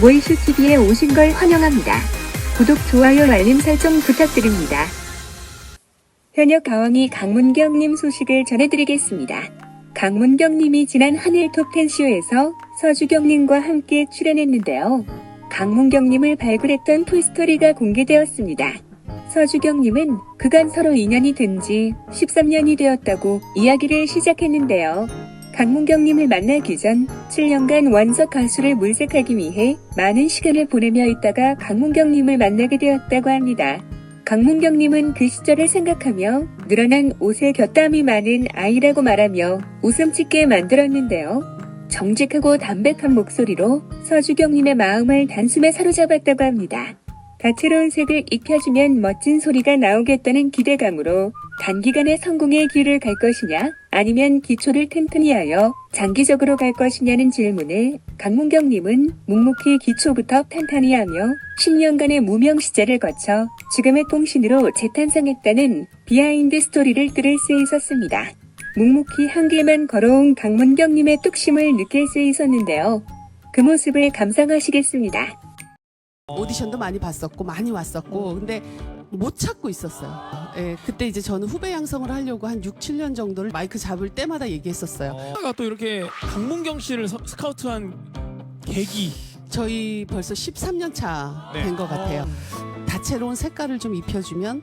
모이슈 TV에 오신 걸 환영합니다. 구독, 좋아요, 알림 설정 부탁드립니다. 현역 가왕이 강문경님 소식을 전해드리겠습니다. 강문경님이 지난 한일 톱10쇼에서 서주경님과 함께 출연했는데요. 강문경님을 발굴했던 토이스토리가 공개되었습니다. 서주경님은 그간 서로 인연이 된 지 13년이 되었다고 이야기를 시작했는데요. 강문경님을 만나기 전 7년간 원석 가수를 물색하기 위해 많은 시간을 보내며 있다가 강문경님을 만나게 되었다고 합니다. 강문경님은 그 시절을 생각하며 늘어난 옷에 곁땀이 많은 아이라고 말하며 웃음 짓게 만들었는데요. 정직하고 담백한 목소리로 서주경님의 마음을 단숨에 사로잡았다고 합니다. 다채로운 색을 입혀주면 멋진 소리가 나오겠다는 기대감으로 단기간에 성공의 길을 갈 것이냐 아니면 기초를 튼튼히 하여 장기적으로 갈 것이냐는 질문에 강문경님은 묵묵히 기초부터 탄탄히 하며 10년간의 무명 시절을 거쳐 지금의 통신으로 재탄생했다는 비하인드 스토리를 들을 수 있었습니다. 묵묵히 한 길만 걸어온 강문경님의 뚝심을 느낄 수 있었는데요. 그 모습을 감상하시겠습니다. 오디션도 많이 봤었고 많이 왔었고 근데 못 찾고 있었어요. 예, 그때 이제 저는 후배 양성을 하려고 한 6, 7년 정도를 마이크 잡을 때마다 얘기했었어요. 하다가 또 이렇게 강문경 씨를 서- 스카우트한 계기 저희 벌써 13년 차 네. 된것 같아요. 다채로운 색깔을 좀 입혀주면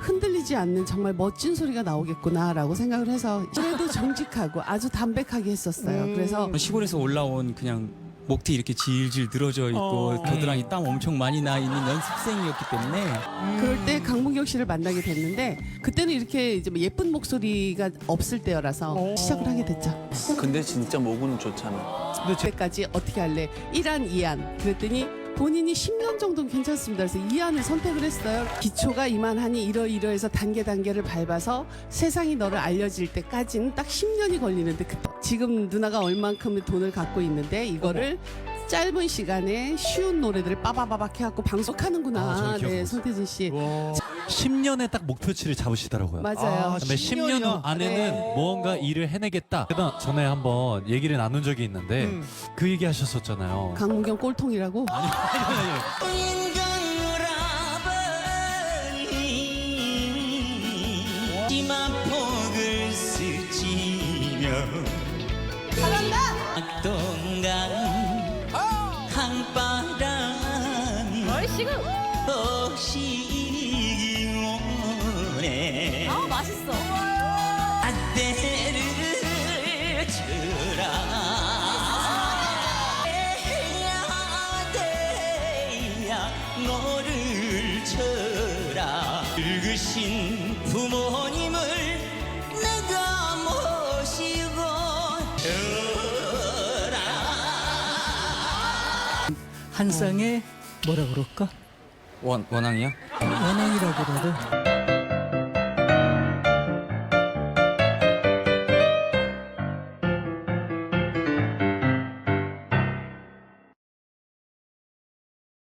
흔들리지 않는 정말 멋진 소리가 나오겠구나라고 생각을 해서 그래도 정직하고 아주 담백하게 했었어요. 음. 그래서 시골에서 올라온 그냥 목티 이렇게 질질 늘어져 있고 어. 겨드랑이 땀 엄청 많이 나 있는 연습생이었기 때문에 그럴 때 강문경 씨를 만나게 됐는데 그때는 이렇게 이제 뭐 예쁜 목소리가 없을 때여라서 어. 시작을 하게 됐죠. 근데 진짜 목은 좋잖아. 그때까지 어떻게 할래? 1안, 2안. 그랬더니 본인이 10년 정도는 괜찮습니다. 그래서 2안을 선택을 했어요. 기초가 이만하니 이러이러해서 단계 단계를 밟아서 세상이 너를 알려질 때까지는 딱 10년이 걸리는데 그- 지금 누나가 얼만큼의 돈을 갖고 있는데 이거를 짧은 시간에 쉬운 노래들을 빠바바박 해갖고 방송하는구나. 아, 네. 손태진 씨. 10년에 딱 목표치를 잡으시더라고요. 맞아요. 그다음에 10년 안에는 네. 무언가 일을 해내겠다. 그다음 전에 한번 얘기를 나눈 적이 있는데 음. 그 얘기 하셨었잖아요. 강문경 꼴통이라고? 아니 아니 아니. 스치며 잘한다 동강 한바람이 오시기 원해 아 맛있어. 안대를 쳐라. 해야 돼야 너를 쳐라. 늙으신 부모님을 내가 모시고 쳐라. 한쌍에 뭐라 그럴까? 원 원앙이요? 원앙이라고 그래도